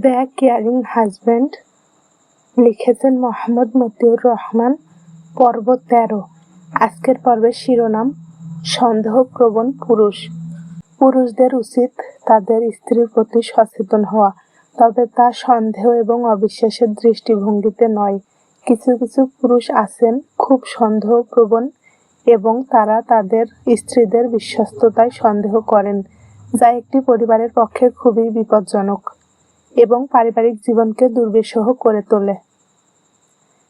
The caring husband লিখেছেন মোহাম্মদ মতিউর রহমান, পর্ব তেরো। আজকের পর্বের শিরোনাম, সন্দেহপ্রবণ পুরুষ। পুরুষদের উচিত তাদের স্ত্রীর প্রতি সচেতন হওয়া, তবে তা সন্দেহ এবং অবিশ্বাসের দৃষ্টিভঙ্গিতে নয়। কিছু কিছু পুরুষ আছেন খুব সন্দেহপ্রবণ এবং তারা তাদের স্ত্রীদের বিশ্বস্ততায় সন্দেহ করেন, যা একটি পরিবারের পক্ষে খুবই বিপজ্জনক। এবং পারিবারিক জীবনকে দুর্বিষহ করে তোলে।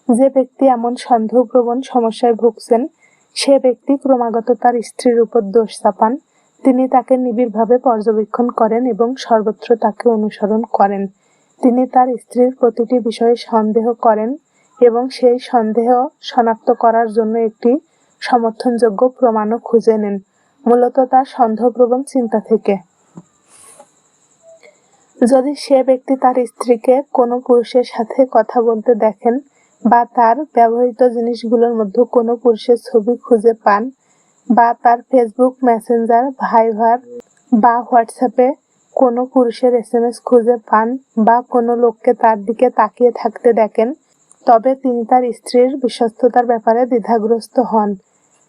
যে ব্যক্তি এমন সন্দেহপ্রবণ সমস্যায় ভুগছেন, সে ব্যক্তি ক্রমাগত তার স্ত্রীর উপর দোষ চাপান, তিনি তাকে নিবিড়ভাবে পর্যবেক্ষণ করেন এবং সর্বত্র তাকে অনুসরণ করেন। তিনি তার স্ত্রীর প্রতিটি বিষয়ে সন্দেহ করেন এবং সেই সন্দেহ শনাক্ত করার জন্য একটি সমর্থনযোগ্য প্রমাণও খুঁজে নেন, মূলত তার সন্দেহপ্রবণ চিন্তা থেকে। যদি সে ব্যক্তি তার স্ত্রীকে কোনো পুরুষের সাথে কথা বলতে দেখেন বা তার ব্যবহৃত জিনিসগুলোর মধ্যে কোনো পুরুষের ছবি খুঁজে পান বা তার ফেসবুক মেসেঞ্জার ভাইভার বা হোয়াটসঅ্যাপে কোনো পুরুষের এস এম এস খুঁজে পান বা কোনো লোককে তার দিকে তাকিয়ে থাকতে দেখেন, তবে তিনি তার স্ত্রীর বিশ্বস্ততার ব্যাপারে দ্বিধাগ্রস্ত হন।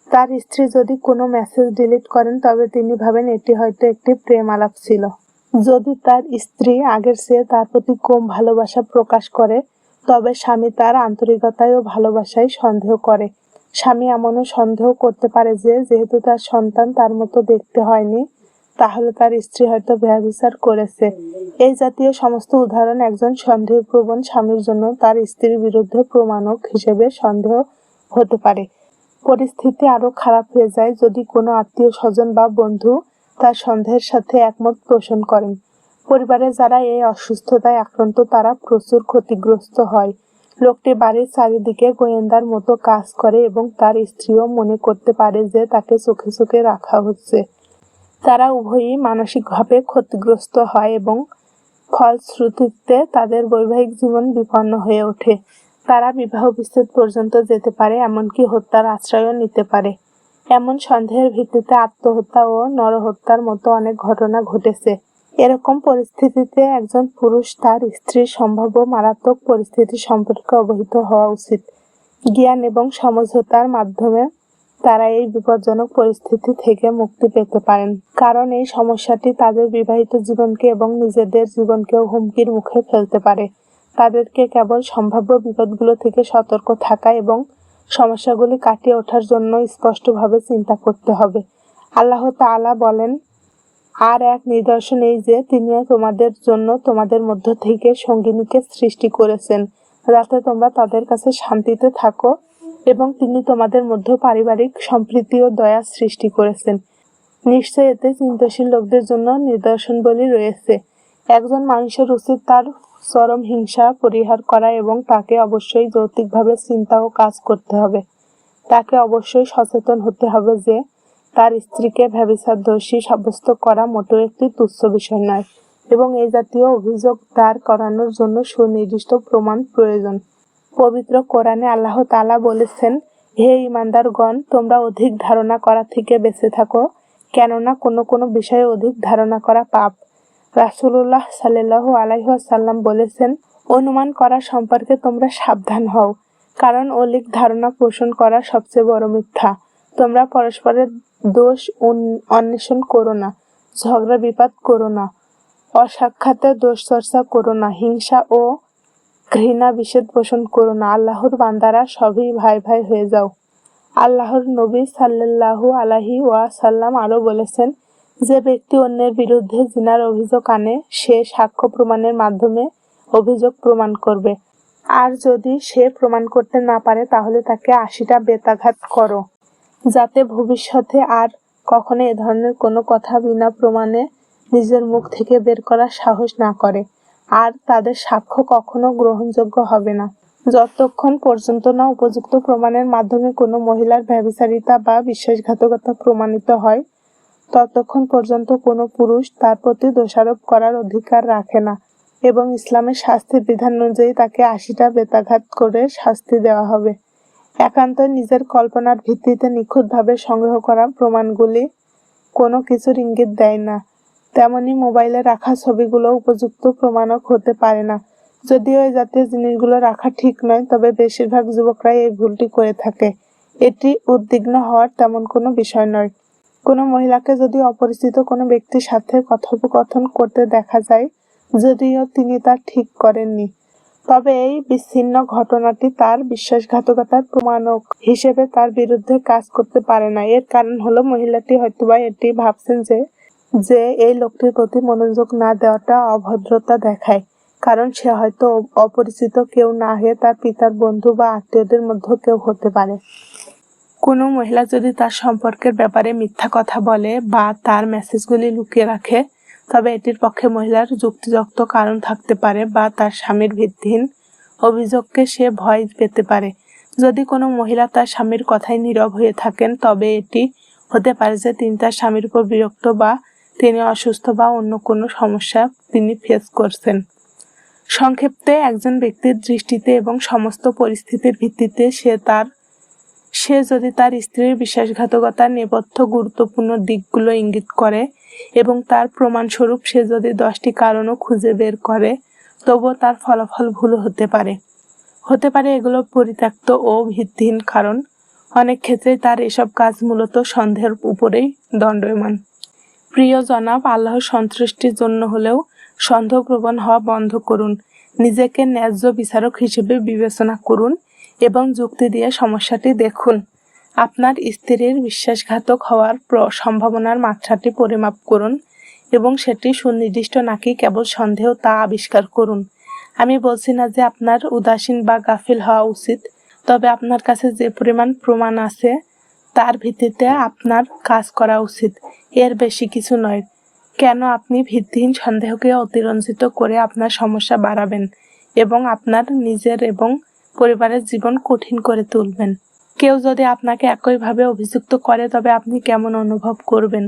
তার স্ত্রী যদি কোনো মেসেজ ডিলিট করেন, তবে তিনি ভাবেন এটি হয়তো একটি প্রেম আলাপ ছিল। যদি তার স্ত্রী আগের চেয়ে তার প্রতি কম ভালোবাসা প্রকাশ করে, তবে স্বামী তার আন্তরিকতায় ও ভালোবাসায় সন্দেহ করে। স্বামী এমনও সন্দেহ করতে পারে যে, যেহেতু তার সন্তান তার মতো দেখতে হয়নি, তাহলে তার স্ত্রী হয়তো ব্যবচার করেছে। এই জাতীয় সমস্ত উদাহরণ একজন সন্দেহপ্রবণ স্বামীর জন্য তার স্ত্রীর বিরুদ্ধে প্রমাণক হিসেবে সন্দেহ হতে পারে। পরিস্থিতি আরও খারাপ হয়ে যায় যদি কোনো আত্মীয় স্বজন বা বন্ধু তার সন্দেহের সাথে একমত পোষণ করেন। পরিবারে যারা এই অসুস্থতায় আক্রান্ত, তারা প্রচুর ক্ষতিগ্রস্ত হয়। লোকটি বাড়ির চারিদিকে গোয়েন্দার মতো কাজ করে এবং তার স্ত্রীও মনে করতে পারে যে তাকে চোখে চোখে রাখা হচ্ছে। তারা উভয়ই মানসিকভাবে ক্ষতিগ্রস্ত হয় এবং ফলশ্রুতিতে তাদের বৈবাহিক জীবন বিপন্ন হয়ে ওঠে। তারা বিবাহ বিচ্ছেদ পর্যন্ত যেতে পারে, এমনকি হত্যার আশ্রয়ও নিতে পারে। এমন সন্দেহের ভিত্তিতে আত্মহত্যা ও নরহত্যার মতো অনেক ঘটনা ঘটেছে। এরকম পরিস্থিতিতে একজন পুরুষ তার স্ত্রীর সম্ভাব্য মারাত্মক পরিস্থিতি সম্পর্কে অবহিত হওয়া উচিত। জ্ঞান এবং সমঝোতার মাধ্যমে তারা এই বিপজ্জনক পরিস্থিতি থেকে মুক্তি পেতে পারেন। কারণ এই সমস্যাটি তাদের বিবাহিত জীবনকে এবং নিজেদের জীবনকেও হুমকির মুখে ফেলতে পারে। তাদেরকে কেবল সম্ভাব্য বিপদগুলো থেকে সতর্ক থাকা এবং সমস্যাগুলি কাটিয়ে ওঠার জন্য স্পষ্টভাবে চিন্তা করতে হবে। আল্লাহ তাআলা বলেন, আর এক নিদর্শন এই যে, তিনি তোমাদের জন্য তোমাদের মধ্য থেকে সঙ্গিনীকে সৃষ্টি করেছেন। যাতে তোমরা তাদের কাছে শান্তিতে থাকো এবং তিনি তোমাদের মধ্যে পারিবারিক সম্প্রীতি ও দয়া সৃষ্টি করেছেন। নিশ্চয় এতে চিন্তাশীল লোকদের জন্য নিদর্শন বলি রয়েছে। একজন মানুষের উচিত তার চরম হিংসা পরিহার করা এবং তাকে অবশ্যই যৌক্তিকভাবে চিন্তা ও কাজ করতে হবে। তাকে অবশ্যই সচেতন হতে হবে যে তার স্ত্রীকে ব্যবচার দোষী সাব্যস্ত করা মোটেও একটি তুচ্ছ বিষয় নয় এবং এই জাতীয় অভিযোগ দাঁড় করানোর জন্য সুনির্দিষ্ট প্রমাণ প্রয়োজন। পবিত্র কোরআনে আল্লাহ তালা বলেছেন, হে ইমানদারগণ তোমরা অধিক ধারণা করা থেকে বেঁচে থাকো, কেননা কোনো কোনো বিষয়ে অধিক ধারণা করা পাপ। রাসুল্লাহ সাল্লাহ আলাইসাল্লাম বলেছেন, অনুমান করা সম্পর্কে তোমরা সাবধান হও, কারণ অলিক ধারণা পোষণ করা সবচেয়ে বড় মিথ্যা। তোমরা পরস্পরের দোষ অন্বেষণ করো না, ঝগড়া বিপাদ করো না, অসাক্ষাতে দোষ চর্চা করো না, হিংসা ও ঘৃণা বিষেদ পোষণ করো না। আল্লাহর বান্দারা সবই ভাই ভাই হয়ে যাও। আল্লাহর নবী সাল্লাহু আলাহি ওয়া সাল্লাম আরও বলেছেন যে ব্যক্তি অন্যের বিরুদ্ধে জিনার অভিযোগ আনে, সে সাক্ষ্য প্রমাণের মাধ্যমে অভিযোগ প্রমাণ করবে। আর যদি সে প্রমাণ করতে না পারে, তাহলে তাকে আশিটা বেতাঘাত করো। যাতে ভবিষ্যতে আর কখনো এ ধরনের কোনো কথা বিনা প্রমাণে নিজের মুখ থেকে বের করার সাহস না করে। আর তাদের সাক্ষ্য কখনো গ্রহণযোগ্য হবে না। যতক্ষণ পর্যন্ত না উপযুক্ত প্রমাণের মাধ্যমে কোনো মহিলার ব্যবিচারিতা বা বিশ্বাসঘাতকতা প্রমাণিত হয় ততক্ষণ পর্যন্ত কোনো পুরুষ তার প্রতি দোষারোপ করার অধিকার রাখে না এবং ইসলামের শাস্তির বিধান অনুযায়ী তাকে আশিটা বেতাঘাত করে শাস্তি দেওয়া হবে। একান্ত নিজের কল্পনার ভিত্তিতে নিখুঁতভাবে সংগ্রহ করা প্রমাণগুলি কোনো কিছুর ইঙ্গিত দেয় না। তেমনি মোবাইলে রাখা ছবিগুলো উপযুক্ত প্রমাণক হতে পারে না। যদিও এই জাতীয় জিনিসগুলো রাখা ঠিক নয়, তবে বেশিরভাগ যুবকরাই এই ভুলটি করে থাকে। এটি উদ্বিগ্ন হওয়ার তেমন কোনো বিষয় নয়। কোনো মহিলাকে যদি অপরিচিত কোনো ব্যক্তির সাথে কথোপকথন করতে দেখা যায়, যদিও তিনি তা ঠিক করেননি। তবে এই বিচ্ছিন্ন ঘটনাটি তার বিশ্বাসঘাতকতার প্রমাণক হিসেবে তার বিরুদ্ধে কাজ করতে পারে না। এর কারণ হলো মহিলাটি হয়তোবা এটি ভাবছেন যে যে এই লোকটির প্রতি মনোযোগ না দেওয়াটা অভদ্রতা দেখায়। কারণ সে হয়তো অপরিচিত কেউ না হয়ে তার পিতার বন্ধু বা আত্মীয়দের মধ্যে কেউ হতে পারে। কোনো মহিলা যদি তার সম্পর্কের ব্যাপারে মিথ্যা কথা বলে বা তার মেসেজগুলি লুকিয়ে রাখে, তবে এটির পক্ষে মহিলার যুক্তিযুক্ত কারণ থাকতে পারে বা তার স্বামীর ভিত্তিহীন অভিযোগকে সে ভয় পেতে পারে। যদি কোনো মহিলা তার স্বামীর কথায় নীরব হয়ে থাকেন, তবে এটি হতে পারে যে তিনি তার স্বামীর উপর বিরক্ত বা তিনি অসুস্থ বা অন্য কোনো সমস্যা তিনি ফেস করছেন। সংক্ষেপে একজন ব্যক্তির দৃষ্টিতে এবং সমস্ত পরিস্থিতির ভিত্তিতে সে তার সে যদি তার স্ত্রীর বিশ্বাসঘাতকতার নেপথ্য গুরুত্বপূর্ণ দিকগুলো ইঙ্গিত করে এবং তার প্রমাণস্বরূপ সে যদি দশটি কারণও খুঁজে বের করে, তবুও তার ফলাফল ভুল হতে পারে। হতে পারে এগুলো পরিত্যক্ত ও ভিত্তিহীন কারণ। অনেক ক্ষেত্রে তার এসব কাজ মূলত সন্দেহের উপরেই দণ্ডয়মান। প্রিয় জনাব, আল্লাহর সন্তুষ্টির জন্য হলেও সন্দেহপ্রবণ হওয়া বন্ধ করুন। নিজেকে ন্যায্য বিচারক হিসেবে বিবেচনা করুন এবং যুক্তি দিয়ে সমস্যাটি দেখুন। আপনার স্ত্রীর বিশ্বাসঘাতক হওয়ার সম্ভাবনার মাত্রাটি পরিমাপ করুন এবং সেটি সুনির্দিষ্ট নাকি কেবল সন্দেহ তা আবিষ্কার করুন। আমি বলছি না যে আপনার উদাসীন বা গাফিল হওয়া উচিত, তবে আপনার কাছে যে পরিমাণ প্রমাণ আছে তার ভিত্তিতে আপনার কাজ করা উচিত। এর বেশি কিছু নয়। কেন আপনি ভিত্তিহীন সন্দেহকে অতিরঞ্জিত করে আপনার সমস্যা বাড়াবেন এবং আপনার নিজের এবং পরিবারের জীবন কঠিন করে তুলবেন। কেউ যদি আপনাকে একইভাবে অভিযুক্ত করে, তবে আপনি কেমন অনুভব করবেন?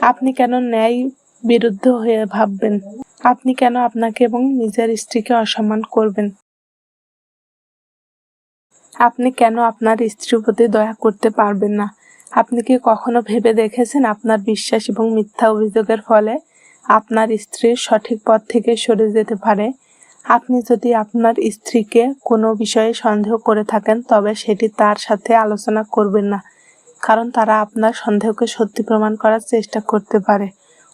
আপনি কেন ন্যায় বিরুদ্ধ হয়ে ভাববেন? আপনি কেন আপনাকে এবং নিজের স্ত্রীকে অসম্মান করবেন? আপনি কেন আপনার স্ত্রীর প্রতি দয়া করতে পারবেন না? আপনি কি কখনো ভেবে দেখেছেন আপনার বিশ্বাস এবং মিথ্যা অভিযোগের ফলে আপনার স্ত্রীর সঠিক পথ থেকে সরে যেতে পারে? আপনি যদি আপনার স্ত্রীকে কোনো বিষয়ে সন্দেহ করে থাকেন, তবে সেটি তার সাথে আলোচনা করবেন না। কারণ তারা আপনার সন্দেহকে সত্যি প্রমাণ করার চেষ্টা করতে পারে।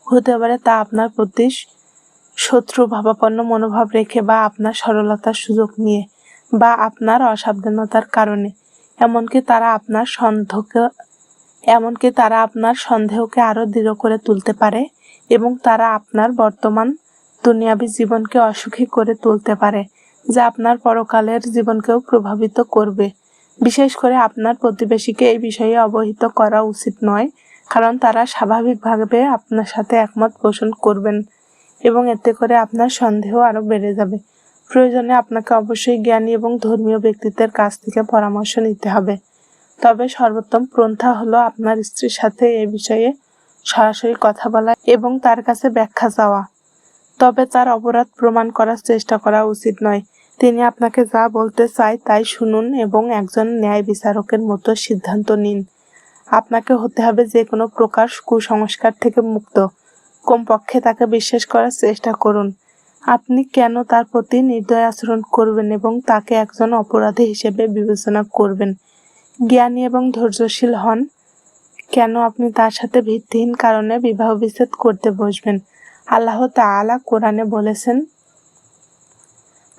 হতে পারে তা আপনার প্রতি শত্রু ভাবাপন্ন মনোভাব রেখে বা আপনার সরলতার সুযোগ নিয়ে বা আপনার অসাবধানতার কারণে। এমনকি তারা আপনার সন্দেহকে, এমনকি তারা আপনার সন্দেহকে আরও দৃঢ় করে তুলতে পারে এবং তারা আপনার বর্তমান দুনিয়াবী জীবনকে অসুখী করে তুলতে পারে, যা আপনার পরকালের জীবনকেও প্রভাবিত করবে। বিশেষ করে আপনার প্রতিবেশীকে এই বিষয়ে অবহিত করা উচিত নয়, কারণ তারা স্বাভাবিকভাবে আপনার সাথে একমত পোষণ করবেন এবং এতে করে আপনার সন্দেহ আরও বেড়ে যাবে। প্রয়োজনে আপনাকে অবশ্যই জ্ঞানী এবং ধর্মীয় ব্যক্তিত্বের কাছ থেকে পরামর্শ নিতে হবে। তবে সর্বোত্তম পন্থা হলো আপনার স্ত্রীর সাথে এ বিষয়ে সরাসরি কথা বলা এবং তার কাছে ব্যাখ্যা চাওয়া। তবে তার অপরাধ প্রমাণ করার চেষ্টা করা উচিত নয়। তিনি আপনাকে যা বলতে চায় তাই শুনুন এবং একজন ন্যায় বিচারকের মতো সিদ্ধান্ত নিন। আপনাকে হতে হবে যে কোনো প্রকার কুসংস্কার থেকে মুক্ত। কমপক্ষে তাকে বিশ্বাস করার চেষ্টা করুন। আপনি কেন তার প্রতি নির্দয় আচরণ করবেন এবং তাকে একজন অপরাধী হিসেবে বিবেচনা করবেন? জ্ঞানী এবং ধৈর্যশীল হন। কেন আপনি তার সাথে ভিত্তিহীন কারণে বিবাহ বিচ্ছেদ করতে বসবেন? আল্লাহ তাআলা কোরআনে বলেছেন,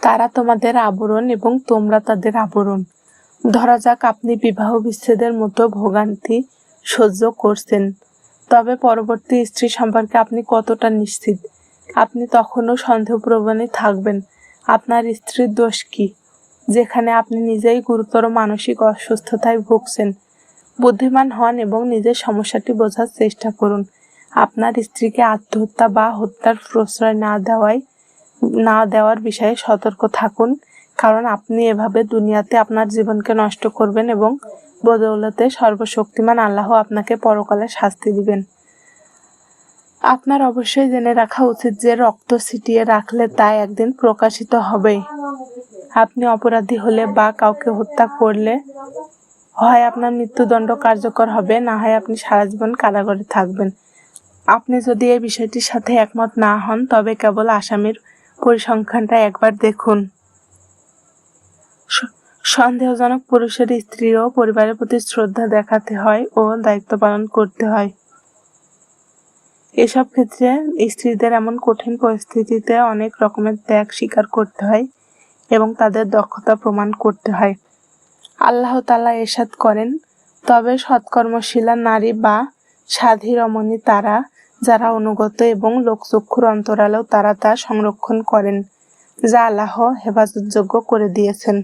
তারা তোমাদের আবরণ এবং তোমরা তাদের আবরণ। ধরা যাক আপনি বিবাহ বিচ্ছেদের মতো ভোগান্তি সহ্য করছেন, তবে পরবর্তী স্ত্রী সম্পর্কে আপনি কতটা নিশ্চিত? আপনি তখনও সন্দেহপ্রবণে থাকবেন। আপনার স্ত্রীর দোষ কি? যেখানে আপনি নিজেই গুরুতর মানসিক অসুস্থতায় ভুগছেন। বুদ্ধিমান হন এবং নিজের সমস্যাটি বোঝার চেষ্টা করুন। আপনার স্ত্রীকে আত্মহত্যা বা হত্যার প্রশ্রয় না দেওয়ায়, না দেওয়ার বিষয়ে সতর্ক থাকুন। কারণ আপনি এভাবে দুনিয়াতে আপনার জীবনকে নষ্ট করবেন এবং বদৌলতে সর্বশক্তিমান আল্লাহ আপনাকে পরকালে শাস্তি দিবেন। আপনার অবশ্যই জেনে রাখা উচিত যে রক্ত ছিটিয়ে রাখলে তা একদিন প্রকাশিত হবে। আপনি অপরাধী হলে বা কাউকে হত্যা করলে হয় আপনার মৃত্যুদণ্ড কার্যকর হবে, না হয় আপনি সারা জীবন কারাগারে থাকবেন। আপনি যদি এই বিষয়টির সাথে একমত না হন, তবে কেবল আসামির পরিসংখ্যানটা একবার দেখুন। সন্দেহজনক পুরুষের স্ত্রী ও পরিবারের প্রতি শ্রদ্ধা দেখাতে হয় ও দায়িত্ব পালন করতে হয়। এসব ক্ষেত্রে স্ত্রীদের এমন কঠিন পরিস্থিতিতে অনেক রকমের ত্যাগ স্বীকার করতে হয় এবং তাদের দক্ষতা প্রমাণ করতে হয়। আল্লাহ তালা এরশাদ করেন, তবে সৎকর্মশীলা নারী বা সাধী রমণী তারা, যারা অনুগত এবং লোকচক্ষুর অন্তরালেও তারা তা সংরক্ষণ করেন, যা আল্লাহ হেফাজতযোগ্য করে দিয়েছেন।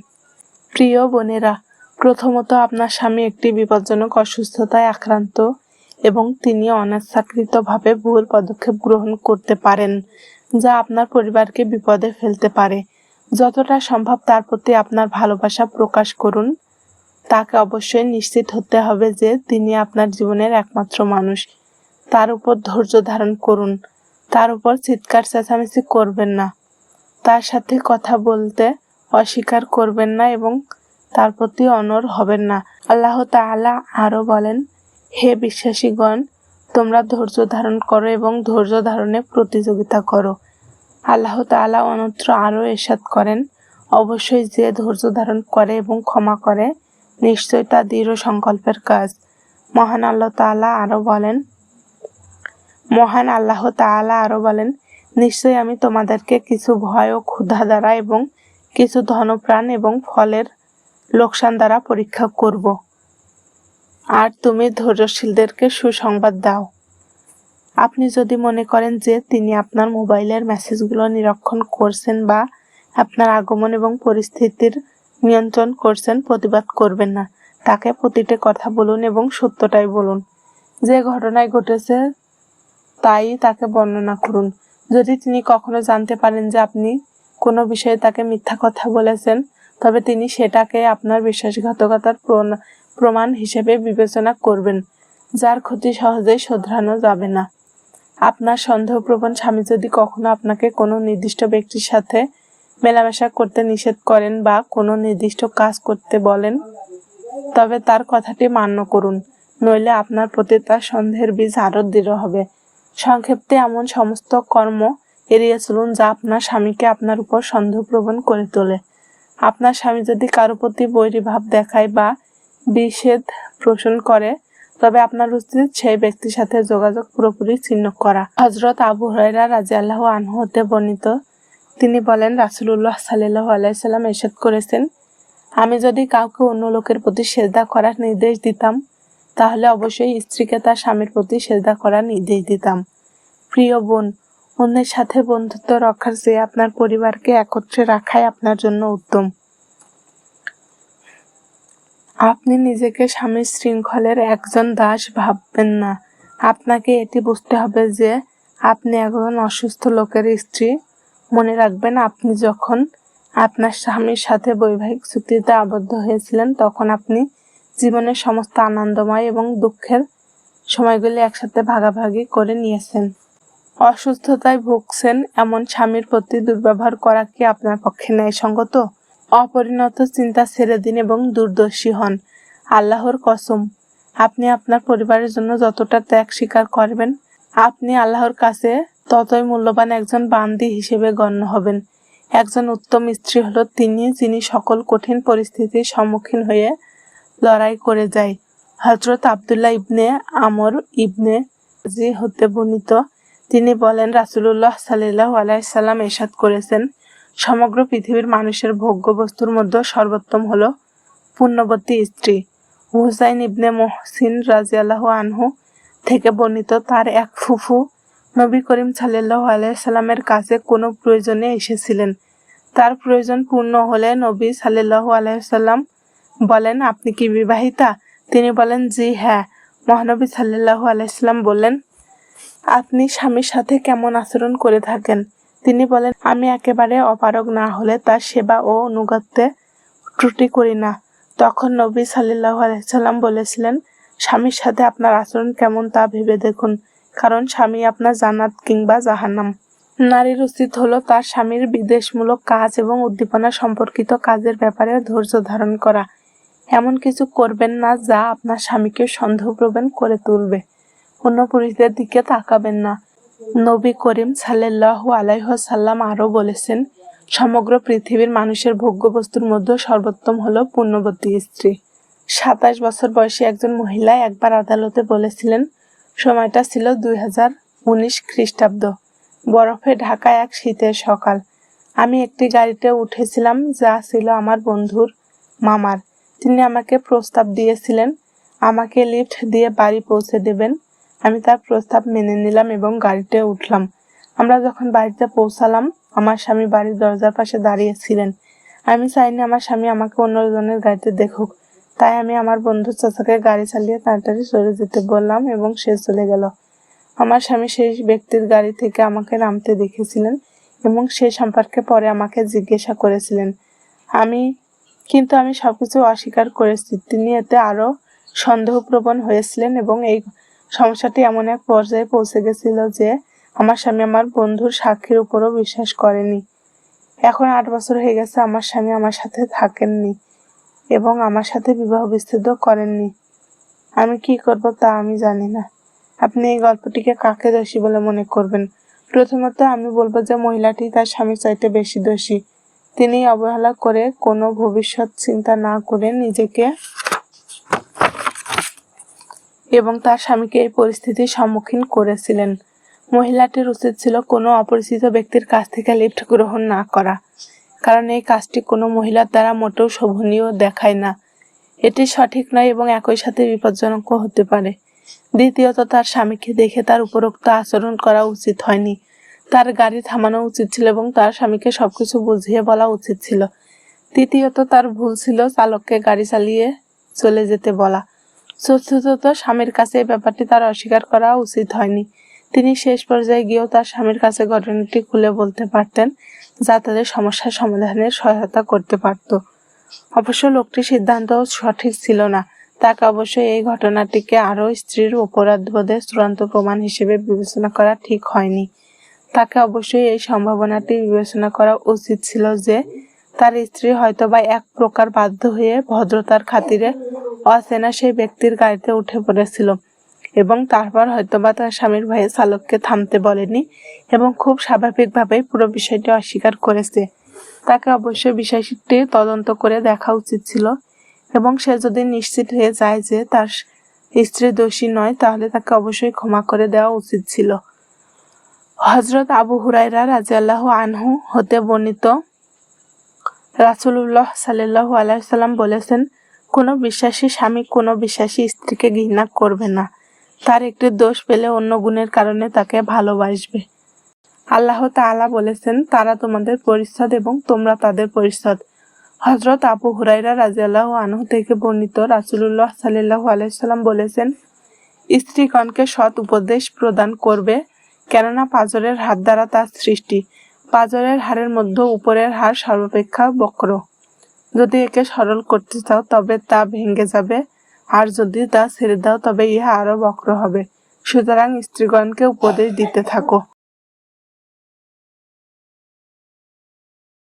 প্রিয় বোনেরা, প্রথমত আপনার স্বামী একটি বিপজ্জনক অসুস্থতায় আক্রান্ত এবং তিনি অনাচ্ছাকৃতভাবে ভুল পদক্ষেপ গ্রহণ করতে পারেন, যা আপনার পরিবারকে বিপদে ফেলতে পারে। যতটা সম্ভব তার প্রতি আপনার ভালোবাসা প্রকাশ করুন। তাকে অবশ্যই নিশ্চিত হতে হবে যে তিনি আপনার জীবনের একমাত্র মানুষ। তার উপর ধৈর্য ধারণ করুন। তার উপর চিৎকার চেঁচামেচি করবেন না। তার সাথে কথা বলতে অস্বীকার করবেন না এবং তার প্রতি অনর হবেন না। আল্লাহ তাআলা আরও বলেন, হে বিশ্বাসীগণ, তোমরা ধৈর্য ধারণ করো এবং ধৈর্য ধারণে প্রতিযোগিতা করো। আল্লাহ তাআলা অনত্র আরও এরশাদ করেন, অবশ্যই যে ধৈর্য ধারণ করে এবং ক্ষমা করে নিশ্চয় তা দৃঢ় সংকল্পের কাজ। মহান আল্লাহ তাআলা আরও বলেন, মহান আল্লাহ তাআলা আরও বলেন, নিশ্চয়ই আমি তোমাদেরকে কিছু ভয় ও ক্ষুধা দ্বারা এবং কিছু ধনপ্রাণ এবং ফলের লোকসান দ্বারা পরীক্ষা করব। আর তুমি ধৈর্যশীলদেরকে সুসংবাদ দাও। আপনি যদি মনে করেন যে তিনি আপনার মোবাইলের মেসেজগুলো নিরীক্ষণ করছেন বা আপনার আগমন এবং পরিস্থিতির নিয়ন্ত্রণ করছেন, প্রতিবাদ করবেন না। তাকে প্রতিটি কথা বলুন এবং সত্যটাই বলুন। যে ঘটনায় ঘটেছে, তাই তাকে বর্ণনা করুন। যদি তিনি কখনো জানতে পারেন যে আপনি কোনো বিষয়ে তাকে মিথ্যা কথা বলেছেন, তবে তিনি সেটাকে আপনার বিশ্বাসঘাতকতার প্রমাণ হিসেবে বিবেচনা করবেন, যার ক্ষতি সহজেই শোধরানো যাবে না। আপনার সন্দেহপ্রবণ স্বামী যদি কখনো আপনাকে কোনো নির্দিষ্ট ব্যক্তির সাথে মেলামেশা করতে নিষেধ করেন বা কোনো নির্দিষ্ট কাজ করতে বলেন, তবে তার কথাটি মান্য করুন, নইলে আপনার প্রতি তার সন্দেহের বীজ আরও দৃঢ় হবে। সংক্ষেপে এমন সমস্ত কর্ম এড়িয়ে চলুন যা আপনার স্বামীকে আপনার উপর সন্দেহপ্রবণ করে তোলে। আপনার স্বামী যদি কারও প্রতি বৈরী ভাব দেখায় বা বিষেধ পোষণ করে, তবে আপনার উচিত সেই ব্যক্তির সাথে যোগাযোগ পুরোপুরি ছিন্ন করা। হজরত আবু হরাইরা রাজি আল্লাহ আনহু হতে বর্ণিত তিনি বলেন, রাসুলুল্লাহ সাল্লাহ আলাইসাল্লাম এরশাদ করেছেন, আমি যদি কাউকে অন্য লোকের প্রতি সেজদা করার নির্দেশ দিতাম, তাহলে অবশ্যই স্ত্রীকে তার স্বামীর প্রতি সেজদা করার নির্দেশ দিতাম। প্রিয় বোন, অন্যের সাথে বন্ধুত্ব রক্ষার চেয়ে আপনার পরিবারকে একত্রে রাখাই আপনার জন্য উত্তম। আপনি নিজেকে স্বামীর শৃঙ্খলের একজন দাস ভাববেন না। আপনাকে এটি বুঝতে হবে যে, আপনি একজন অসুস্থ লোকের স্ত্রী। মনে রাখবেন, আপনি যখন আপনার স্বামীর সাথে বৈবাহিক চুক্তিতে আবদ্ধ হয়েছিলেন, তখন আপনি জীবনের সমস্ত আনন্দময় এবং দুঃখের সময়গুলি একসাথে ভাগাভাগি করে নিয়েছেন। অসুস্থতায় ভুগছেন এমন স্বামীর প্রতি দুর্ব্যবহার করা কি আপনার পক্ষে ন্যায়সঙ্গত? অপরিণত চিন্তা ছেড়ে দিন এবং দূরদর্শী হন। আল্লাহর কসম, আপনি আপনার পরিবারের জন্য যতটা ত্যাগ স্বীকার করবেন, আপনি আল্লাহর কাছে ততই মূল্যবান একজন বান্দি হিসেবে গণ্য হবেন। একজন উত্তম স্ত্রী হলো তিনি, যিনি সকল কঠিন পরিস্থিতির সম্মুখীন হয়ে লড়াই করে যায়। হজরত আবদুল্লাহ ইবনে আমর ইবনে জি হতে বর্ণিত, তিনি বলেন, রাসুলুল্লাহ সাল্লাহ আলাইসাল্লাম এরশাদ করেছেন, সমগ্র পৃথিবীর মানুষের ভোগ্য বস্তুর মধ্যে সর্বোত্তম হলো পুণ্যবতী স্ত্রী। হুসাইন ইবনে মহসিন রাজিয়াল্লাহ আনহু থেকে বর্ণিত তার এক ফুফু নবী করিম সাল্লাহ আলাইসাল্লামের কাছে কোনো প্রয়োজনে এসেছিলেন। তার প্রয়োজন পূর্ণ হলে নবী সাল্লাহ আলাইসাল্লাম বলেন, আপনি কি বিবাহিতা? তিনি বলেন, জি হ্যাঁ। মহানবী সাল্লাহ আলাইসাল্লাম বললেন, আপনি স্বামীর সাথে কেমন আচরণ করে থাকেন? তিনি বলেন, আমি একেবারে অপারগ না হলে তার সেবা ও অনুগত্যে ত্রুটি করি না। তখন নবী সাল্লাহ আলাইসাল্লাম বলেছিলেন, স্বামীর সাথে আপনার আচরণ কেমন তা ভেবে দেখুন। কারণ স্বামী আপনার জান্নাত কিংবা জাহান্নাম। নারীর উচিত হলো তার স্বামীর বিদেশমূলক কাজ এবং উদ্দীপনা সম্পর্কিত কাজের ব্যাপারে ধৈর্য ধারণ করা। এমন কিছু করবেন না যা আপনার স্বামীকে সন্দেহপ্রবণ করে তুলবে। অন্য পুরুষদের দিকে তাকাবেন না। নবী করিম সাল্লাল্লাহু আলাইহাল্লাম আরও বলেছেন, সমগ্র পৃথিবীর মানুষের ভোগ্য বস্তুর মধ্যে সর্বোত্তম হলো পুণ্যবতী স্ত্রী। সাতাশ বছর বয়সী একজন মহিলা একবার আদালতে বলেছিলেন সময়টা ছিল দুই হাজার উনিশ খ্রিস্টাব্দ। বরফে ঢাকা এক শীতের সকাল। আমি একটি গাড়িতে উঠেছিলাম, যা ছিল আমার বন্ধুর মামার। তিনি আমাকে প্রস্তাব দিয়েছিলেন, আমাকে লিফট দিয়ে বাড়ি পৌঁছে দেবেন। আমি তার প্রস্তাব মেনে নিলাম এবং গাড়িতে উঠলাম। আমরা যখন বাড়িতে পৌঁছালাম, আমার স্বামী বাড়ির দরজার পাশে দাঁড়িয়েছিলেন আমি চাইনি আমার স্বামী আমাকে অন্যজনের গাড়িতে দেখুক। তাই আমি আমার বন্ধু চাচাকে গাড়ি চালিয়ে তাড়াতাড়ি সরে যেতে বললাম এবং সে চলে গেল। আমার স্বামী সেই ব্যক্তির গাড়ি থেকে আমাকে নামতে দেখেছিলেন এবং সে সম্পর্কে পরে আমাকে জিজ্ঞাসা করেছিলেন। আমি, কিন্তু আমি সবকিছু অস্বীকার করেছি। তিনি এতে আরও সন্দেহপ্রবণ হয়েছিলেন এবং এই সমস্যাটি এমন এক পর্যায়ে পৌঁছে গেছিল যে আমার স্বামী আমার বন্ধুর সাক্ষীর উপরও বিশ্বাস করেনি। এখন আট বছর হয়ে গেছে আমার স্বামী আমার সাথে থাকেননি। এবং আমার সাথে বিবাহ বিচ্ছেদ করেননি। আমি কি করব তা আমি জানি না। আপনি এই গল্পটিকে কাকে দোষী বলে মনে করবেন? প্রথমত আমি বলব যে মহিলাটি তার স্বামীর চাইতে বেশি দোষী। তিনি অবহেলা করে কোনো ভবিষ্যৎ চিন্তা না করে নিজেকে এবং তার স্বামীকে এই পরিস্থিতির সম্মুখীন করেছিলেন। মহিলাটির উচিত ছিল কোনো অপরিচিত ব্যক্তির কাছ থেকে লিফট গ্রহণ না করা। কারণ এই কাজটি কোনো মহিলার দ্বারা মোটেও শোভনীয় দেখায় না। এটি সঠিক নয় এবং একই সাথে বিপজ্জনকও হতে পারে। দ্বিতীয়ত, তার স্বামীকে দেখে তার উপরোক্ত আচরণ করা উচিত হয়নি। তার গাড়ি থামানো উচিত ছিল এবং তার স্বামীকে সবকিছু বুঝিয়ে বলা উচিত ছিল। তৃতীয়ত, তার ভুল ছিল চালককে গাড়ি চালিয়ে চলে যেতে বলা। চতুর্থত, স্বামীর কাছে এই ব্যাপারটি তার অস্বীকার করা উচিত হয়নি। তিনি শেষ পর্যায়ে গিয়েও তার স্বামীর কাছে ঘটনাটি খুলে বলতে পারতেন, যা তাদের সমস্যার সমাধানের সহায়তা করতে পারত। অবশ্য লোকটির সিদ্ধান্ত সঠিক ছিল না। তাকে অবশ্যই এই ঘটনাটিকে আরও স্ত্রীর অপরাধ অপরাধবোধের চূড়ান্ত প্রমাণ হিসেবে বিবেচনা করা ঠিক হয়নি। তাকে অবশ্যই এই সম্ভাবনাটি বিবেচনা করা উচিত ছিল যে, তার স্ত্রী হয়তো বা এক প্রকার বাধ্য হয়ে ভদ্রতার খাতিরে অচেনা সেই ব্যক্তির গাড়িতে উঠে পড়েছিল। এবং তারপর হয়তোবা তার স্বামীর ভয়ে চালককে থামতে বলেনি এবং খুব স্বাভাবিকভাবেই পুরো বিষয়টি অস্বীকার করেছে। তাকে অবশ্যই বিষয়টি তদন্ত করে দেখা উচিত ছিল এবং সে যদি নিশ্চিত হয়ে যায় যে তার স্ত্রী দোষী নয়, তাহলে তাকে অবশ্যই ক্ষমা করে দেওয়া উচিত ছিল। হজরত আবু হুরাইরা রাজিয়াল্লাহ আনহু হতে বর্ণিত রাসুল্লাহ সাল্লাহ আলাইসাল্লাম বলেছেন, কোনো বিশ্বাসী স্বামী কোনো বিশ্বাসী স্ত্রীকে ঘৃণা করবে না। তার একটি দোষ পেলে অন্য গুণের কারণে তাকে ভালোবাসবে। আল্লাহ তাআলা বলেছেন, তারা তোমাদের পরিচ্ছদ এবং তোমরা তাদের পরিচ্ছদ। হজরত আবু হুরাইরা রাজিয়াল্লাহ আনহু থেকে বর্ণিত রাসুল্লাহ সাল্লাহ আলাইসাল্লাম বলেছেন, স্ত্রীগণকে সৎ উপদেশ প্রদান করবে, কেননা পাজরের হাত দ্বারা তার সৃষ্টি। পাজরের হাড়ের মধ্যে উপরের হাড় সর্বাপেক্ষা বক্র। যদি একে সরল করতে চাও, তবে তা ভেঙে যাবে আর যদি তা ছেড়ে দাও, তবে ইহা আরও বক্র হবে। সুতরাং স্ত্রীগণকে উপদেশ দিতে থাকো।